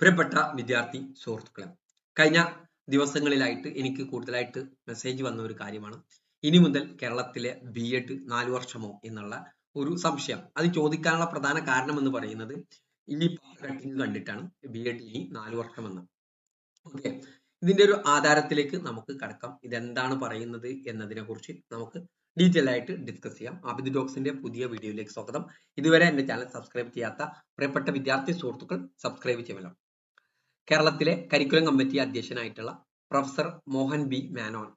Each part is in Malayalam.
പ്രിയപ്പെട്ട വിദ്യാർത്ഥി സുഹൃത്തുക്കളെ കഴിഞ്ഞ ദിവസങ്ങളിലായിട്ട് എനിക്ക് കൂടുതലായിട്ട് മെസ്സേജ് വന്ന ഒരു കാര്യമാണ്. ഇനി മുതൽ കേരളത്തിലെ ബി എഡ് നാല് വർഷമോ എന്നുള്ള ഒരു സംശയം. അത് ചോദിക്കാനുള്ള പ്രധാന കാരണം എന്ന് പറയുന്നത് ഈ കട്ടിങ് കണ്ടിട്ടാണ് ബി എഡ് ഇനി നാല് വർഷമെന്ന്. ഓക്കെ ഇതിന്റെ ഒരു ആധാരത്തിലേക്ക് നമുക്ക് കടക്കാം. ഇതെന്താണ് പറയുന്നത് എന്നതിനെ കുറിച്ച് നമുക്ക് ഡീറ്റെയിൽ ആയിട്ട് ഡിസ്കസ് ചെയ്യാം. ആബിദ് ഡോക്സിന്റെ പുതിയ വീഡിയോയിലേക്ക് സ്വാഗതം. ഇതുവരെ എന്റെ ചാനൽ സബ്സ്ക്രൈബ് ചെയ്യാത്ത പ്രിയപ്പെട്ട വിദ്യാർത്ഥി സുഹൃത്തുക്കൾ സബ്സ്ക്രൈബ് ചെയ്യുമല്ലോ കേരളത്തിലെ curriculum committee അധ്യക്ഷനായിട്ടുള്ള professor Mohan B Menon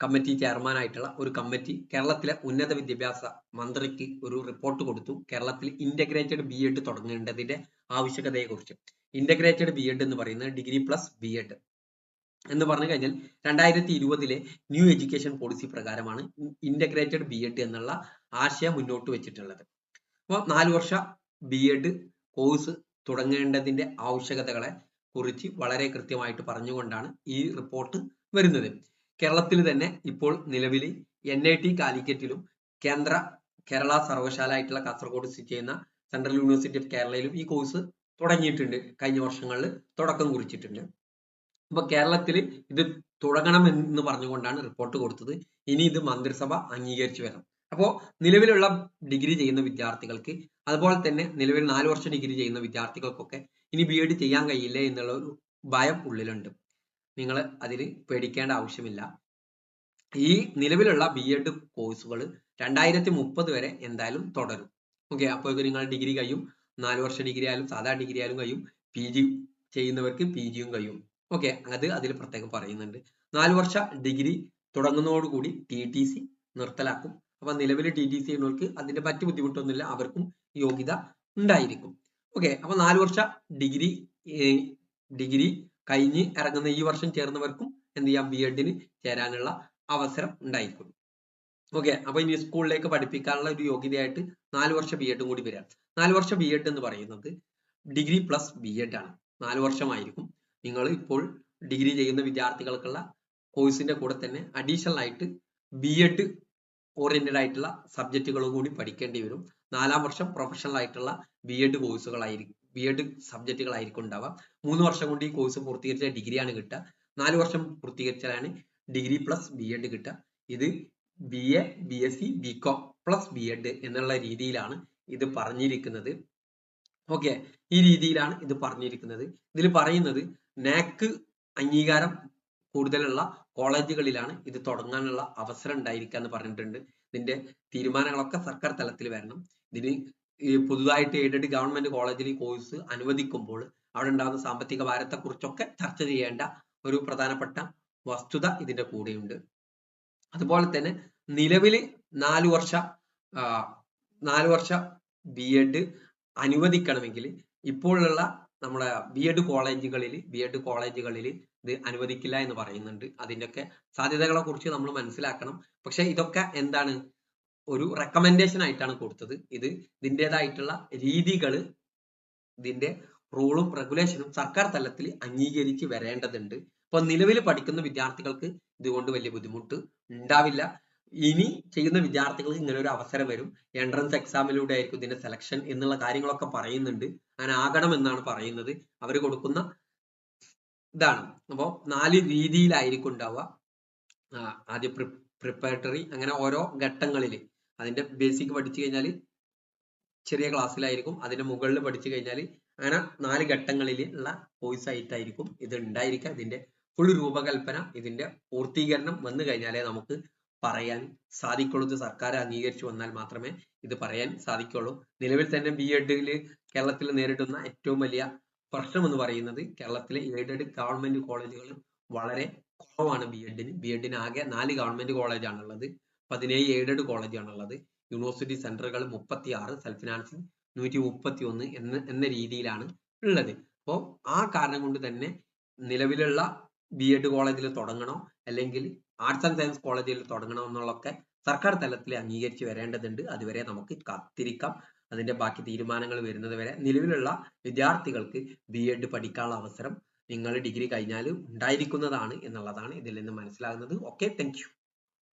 committee chairman ആയിട്ടുള്ള ഒരു കമ്മിറ്റി കേരളത്തിലെ ഉന്നത വിദ്യാഭ്യാസ മന്ത്രിക്ക് ഒരു റിപ്പോർട്ട് കൊടുത്തു. കേരളത്തിൽ ഇന്റഗ്രേറ്റഡ് ബി എഡ് തുടങ്ങേണ്ടതിന്റെ ആവശ്യകതയെ കുറിച്ച് ഇന്റഗ്രേറ്റഡ് ബി എഡ് എന്ന് പറയുന്നത് ഡിഗ്രി പ്ലസ് ബി എഡ് എന്ന് പറഞ്ഞു കഴിഞ്ഞാൽ രണ്ടായിരത്തി ഇരുപതിലെ ന്യൂ എഡ്യൂക്കേഷൻ പോളിസി പ്രകാരമാണ് ഇന്റഗ്രേറ്റഡ് ബി എഡ് എന്നുള്ള ആശയം മുന്നോട്ട് വെച്ചിട്ടുള്ളത്. അപ്പോൾ നാല് വർഷ ബി എഡ് കോഴ്സ് തുടങ്ങേണ്ടതിന്റെ ആവശ്യകതകളെ കുറിച്ച് വളരെ കൃത്യമായിട്ട് പറഞ്ഞുകൊണ്ടാണ് ഈ റിപ്പോർട്ട് വരുന്നത്. കേരളത്തിൽ തന്നെ ഇപ്പോൾ നിലവിൽ എൻ ഐ ടി കാലിക്കറ്റിലും കേന്ദ്ര കേരള സർവകലാശാല ആയിട്ടുള്ള കാസർഗോഡ് സ്ഥിതി ചെയ്യുന്ന സെൻട്രൽ യൂണിവേഴ്സിറ്റി ഓഫ് കേരളയിലും ഈ കോഴ്സ് തുടങ്ങിയിട്ടുണ്ട്. കഴിഞ്ഞ വർഷങ്ങളിൽ തുടക്കം കുറിച്ചിട്ടുണ്ട്. അപ്പൊ കേരളത്തിൽ ഇത് തുടങ്ങണം എന്ന് പറഞ്ഞുകൊണ്ടാണ് റിപ്പോർട്ട് കൊടുത്തത്. ഇനി ഇത് മന്ത്രിസഭ അംഗീകരിച്ചു വരണം. അപ്പോ നിലവിലുള്ള ഡിഗ്രി ചെയ്യുന്ന വിദ്യാർത്ഥികൾക്ക് അതുപോലെ തന്നെ നിലവിൽ നാല് വർഷം ഡിഗ്രി ചെയ്യുന്ന വിദ്യാർത്ഥികൾക്കൊക്കെ ഇനി ബി എഡ് ചെയ്യാൻ കഴിയില്ല എന്നുള്ള ഒരു ഭയം ഉള്ളിലുണ്ട്. നിങ്ങൾ അതിൽ പേടിക്കേണ്ട ആവശ്യമില്ല. ഈ നിലവിലുള്ള ബി എഡ് കോഴ്സുകൾ രണ്ടായിരത്തി മുപ്പത് വരെ എന്തായാലും തുടരും. ഓക്കെ അപ്പോൾ നിങ്ങൾ ഡിഗ്രി കഴിയും. നാല് വർഷ ഡിഗ്രി ആയാലും സാധാ ഡിഗ്രി ആയാലും കഴിയും. പി ജി ചെയ്യുന്നവർക്ക് പി ജിയും കഴിയും. ഓക്കെ അത് അതിൽ പ്രത്യേകം പറയുന്നുണ്ട്. നാല് വർഷ ഡിഗ്രി തുടങ്ങുന്നതോടുകൂടി ടി ടി സി നിർത്തലാക്കും. അപ്പൊ നിലവിൽ ടി ടി സി ചെയ്യുന്നവർക്ക് അതിന്റെ മറ്റു ബുദ്ധിമുട്ടൊന്നുമില്ല. അവർക്കും യോഗ്യത ഉണ്ടായിരിക്കും. ഓക്കെ അപ്പൊ നാല് വർഷ ഡിഗ്രി ഡിഗ്രി കഴിഞ്ഞ് ഇറങ്ങുന്ന ഈ വർഷം ചേർന്നവർക്കും എന്ത് ചെയ്യാം? ബി എഡിന് ചേരാനുള്ള അവസരം ഉണ്ടായിരിക്കും. ഓക്കെ അപ്പൊ ഇനി സ്കൂളിലേക്ക് പഠിപ്പിക്കാനുള്ള ഒരു യോഗ്യതയായിട്ട് നാല് വർഷ ബി എഡും കൂടി വരാം നാല് വർഷ ബി എഡ് എന്ന് പറയുന്നത് ഡിഗ്രി പ്ലസ് ബി എഡ് ആണ്. നാല് വർഷമായിരിക്കും. നിങ്ങൾ ഇപ്പോൾ ഡിഗ്രി ചെയ്യുന്ന വിദ്യാർത്ഥികൾക്കുള്ള കോഴ്സിന്റെ കൂടെ തന്നെ അഡീഷണൽ ആയിട്ട് ബി എഡ് ഓറിയന്റഡ് ആയിട്ടുള്ള സബ്ജക്റ്റുകൾ കൂടി പഠിക്കേണ്ടി വരും. നാലാം വർഷം പ്രൊഫഷണൽ ആയിട്ടുള്ള ബി എഡ് കോഴ്സുകളായിരിക്കും ബി എഡ് സബ്ജക്റ്റുകളായിരിക്കും ഉണ്ടാവുക. മൂന്ന് വർഷം കൊണ്ട് ഈ കോഴ്സ് പൂർത്തീകരിച്ച ഡിഗ്രിയാണ് കിട്ടുക. നാല് വർഷം പൂർത്തീകരിച്ചാലാണ് ഡിഗ്രി പ്ലസ് ബി എഡ് കിട്ടുക. ഇത് B A B S C B com plus B Ed എന്നുള്ള രീതിയിലാണ് ഇത് പറഞ്ഞിരിക്കുന്നത്. ഓക്കെ ഈ രീതിയിലാണ് ഇത് പറഞ്ഞിരിക്കുന്നത്. ഇതിൽ പറയുന്നത് നാക്ക് അംഗീകാരം കൂടുതലുള്ള കോളേജുകളിലാണ് ഇത് തുടങ്ങാനുള്ള അവസരം ഉണ്ടായിരിക്കുക എന്ന് പറഞ്ഞിട്ടുണ്ട്. ഇതിന്റെ തീരുമാനങ്ങളൊക്കെ സർക്കാർ തലത്തിൽ വരണം. ഇതിന് പുതുതായിട്ട് എയ്ഡഡ് ഗവൺമെന്റ് കോളേജിൽ ഈ കോഴ്സ് അനുവദിക്കുമ്പോൾ അവിടെ ഉണ്ടാകുന്ന സാമ്പത്തിക ഭാരത്തെ കുറിച്ചൊക്കെ ചർച്ച ചെയ്യേണ്ട ഒരു പ്രധാനപ്പെട്ട വസ്തുത ഇതിന്റെ കൂടെയുണ്ട്. അതുപോലെ തന്നെ നിലവിൽ നാലു വർഷ നാലു വർഷ ബി എഡ് അനുവദിക്കണമെങ്കിൽ ഇപ്പോഴുള്ള നമ്മുടെ ബി എഡ് കോളേജുകളിൽ ബി എഡ് കോളേജുകളിൽ ഇത് അനുവദിക്കില്ല എന്ന് പറയുന്നുണ്ട്. അതിന്റെയൊക്കെ സാധ്യതകളെ കുറിച്ച് നമ്മൾ മനസ്സിലാക്കണം. പക്ഷെ ഇതൊക്കെ എന്താണ്? ഒരു റെക്കമെൻഡേഷൻ ആയിട്ടാണ് കൊടുത്തത്. ഇത് ഇതിന്റെതായിട്ടുള്ള രീതികൾ ഇതിന്റെ റൂളും റെഗുലേഷനും സർക്കാർ തലത്തിൽ അംഗീകരിച്ച് വരേണ്ടതുണ്ട്. ഇപ്പൊ നിലവിൽ പഠിക്കുന്ന വിദ്യാർത്ഥികൾക്ക് ഇതുകൊണ്ട് വലിയ ബുദ്ധിമുട്ട് ഉണ്ടാവില്ല. ഇനി ചെയ്യുന്ന വിദ്യാർത്ഥികൾക്ക് ഇങ്ങനെ ഒരു അവസരം വരും. എൻട്രൻസ് എക്സാമിലൂടെ ആയിരിക്കും ഇതിന്റെ സെലക്ഷൻ എന്നുള്ള കാര്യങ്ങളൊക്കെ പറയുന്നുണ്ട്. അങ്ങനെ ആകണം എന്നാണ് പറയുന്നത്. അവർ കൊടുക്കുന്ന ഇതാണ്. അപ്പോൾ നാല് രീതിയിലായിരിക്കും ഉണ്ടാവുക. ആദ്യം പ്രിപ്പറേറ്ററി അങ്ങനെ ഓരോ ഘട്ടങ്ങളിൽ അതിന്റെ ബേസിക് പഠിച്ചു കഴിഞ്ഞാൽ ചെറിയ ക്ലാസ്സിലായിരിക്കും അതിന്റെ മുകളിൽ പഠിച്ചു കഴിഞ്ഞാൽ അങ്ങനെ നാല് ഘട്ടങ്ങളിൽ ഉള്ള കോഴ്സ് ആയിട്ടായിരിക്കും ഇത് ഉണ്ടായിരിക്കുക. ഇതിന്റെ ഫുൾ രൂപകൽപ്പന ഇതിന്റെ പൂർത്തീകരണം വന്നു കഴിഞ്ഞാലേ നമുക്ക് പറയാൻ സാധിക്കുള്ളൂ ഇത് സർക്കാർ അംഗീകരിച്ചു വന്നാൽ മാത്രമേ ഇത് പറയാൻ സാധിക്കുള്ളൂ. നിലവിൽ തന്നെ ബി എഡിൽ കേരളത്തിൽ നേരിടുന്ന ഏറ്റവും വലിയ പ്രശ്നം എന്ന് പറയുന്നത് കേരളത്തിലെ എയ്ഡഡ് ഗവൺമെന്റ് കോളേജുകൾ വളരെ കുറവാണ് ബി എഡിന് ബി എഡിന് ആകെ നാല് ഗവൺമെന്റ് കോളേജാണുള്ളത്. പതിനേഴ് എയ്ഡഡ് കോളേജ് ആണുള്ളത് യൂണിവേഴ്സിറ്റി സെന്ററുകൾ മുപ്പത്തി ആറ് സെൽഫ് ഫിനാൻസിങ് നൂറ്റി മുപ്പത്തി ഒന്ന് എന്ന എന്ന രീതിയിലാണ് ഉള്ളത്. അപ്പോൾ ആ കാരണം കൊണ്ട് തന്നെ നിലവിലുള്ള ബി എഡ് കോളേജിൽ തുടങ്ങണോ അല്ലെങ്കിൽ ആർട്സ് ആൻഡ് സയൻസ് കോളേജിൽ തുടങ്ങണമെന്നുള്ളൊക്കെ സർക്കാർ തലത്തിൽ അംഗീകരിച്ച് വരേണ്ടതുണ്ട്. അതുവരെ നമുക്ക് കാത്തിരിക്കാം. അതിന്റെ ബാക്കി തീരുമാനങ്ങൾ വരുന്നത് വരെ നിലവിലുള്ള വിദ്യാർത്ഥികൾക്ക് ബി എഡ് പഠിക്കാനുള്ള അവസരം നിങ്ങൾ ഡിഗ്രി കഴിഞ്ഞാൽ ഉണ്ടായിരിക്കുന്നതാണ് എന്നുള്ളതാണ് ഇതിൽ നിന്ന് മനസ്സിലാകുന്നത്. Okay thank